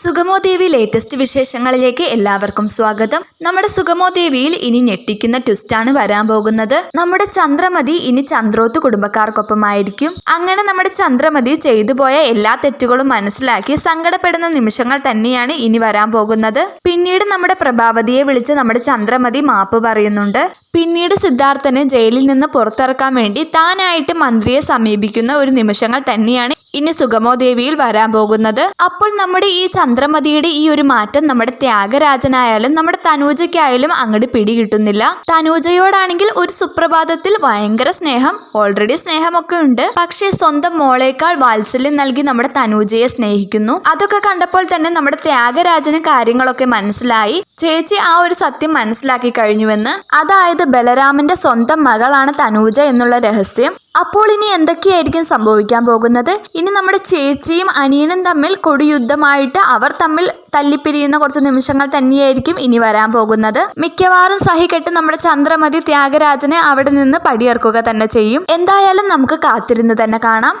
സുഗമോ ദേവി latest വിശേഷങ്ങളിലേക്ക് എല്ലാവർക്കും സ്വാഗതം. നമ്മുടെ സുഗമോ ദേവിയിൽ ഇനി ഞെട്ടിക്കുന്ന ട്വിസ്റ്റാണ് വരാൻ പോകുന്നത്. നമ്മുടെ ചന്ദ്രമതി ഇനി ചന്ദ്രോത്ത് കുടുംബക്കാർക്കൊപ്പമായിരിക്കും. അങ്ങനെ നമ്മുടെ ചന്ദ്രമതി ചെയ്തു പോയ എല്ലാ തെറ്റുകളും മനസ്സിലാക്കി സങ്കടപ്പെടുന്ന നിമിഷങ്ങൾ തന്നെയാണ് ഇനി വരാൻ പോകുന്നത്. പിന്നീട് നമ്മുടെ പ്രഭാവതിയെ വിളിച്ച് നമ്മുടെ ചന്ദ്രമതി മാപ്പ് പറയുന്നുണ്ട്. പിന്നീട് സിദ്ധാർത്ഥന് ജയിലിൽ നിന്ന് പുറത്തിറക്കാൻ വേണ്ടി താനായിട്ട് മന്ത്രിയെ സമീപിക്കുന്ന ഒരു നിമിഷങ്ങൾ തന്നെയാണ് ഇനി സുഗമോ ദേവിയിൽ വരാൻ പോകുന്നത്. അപ്പോൾ നമ്മുടെ ഈ ചന്ദ്രമതിയുടെ ഈ ഒരു മാറ്റം നമ്മുടെ ത്യാഗരാജനായാലും നമ്മുടെ തനൂജയ്ക്കായാലും അങ്ങോട്ട് പിടികിട്ടുന്നില്ല. തനൂജയോടാണെങ്കിൽ ഒരു സുപ്രഭാതത്തിൽ ഭയങ്കര സ്നേഹം ഓൾറെഡി സ്നേഹമൊക്കെ ഉണ്ട്. പക്ഷേ സ്വന്തം മോളേക്കാൾ വാത്സല്യം നൽകി നമ്മുടെ തനൂജയെ സ്നേഹിക്കുന്നു. അതൊക്കെ കണ്ടപ്പോൾ തന്നെ നമ്മുടെ ത്യാഗരാജന് കാര്യങ്ങളൊക്കെ മനസ്സിലായി. ചേച്ചി ആ ഒരു സത്യം മനസ്സിലാക്കി കഴിഞ്ഞുവെന്ന്. അതായത് ബലരാമന്റെ സ്വന്തം മകളാണ് തനൂജ എന്നുള്ള രഹസ്യം. അപ്പോൾ ഇനി എന്തൊക്കെയായിരിക്കും സംഭവിക്കാൻ പോകുന്നത്? ഇനി നമ്മുടെ ചേച്ചിയും അനിയനും തമ്മിൽ കൊടിയുദ്ധമായിട്ട് അവർ തമ്മിൽ തല്ലിപ്പിരിയുന്ന കുറച്ച് നിമിഷങ്ങൾ തന്നെയായിരിക്കും ഇനി വരാൻ പോകുന്നത്. മിക്കവാറും സഹി കെട്ട് നമ്മുടെ ചന്ദ്രമതി ത്യാഗരാജനെ അവിടെ നിന്ന് പടിയിറക്കുക തന്നെ ചെയ്യും. എന്തായാലും നമുക്ക് കാത്തിരുന്ന് തന്നെ കാണാം.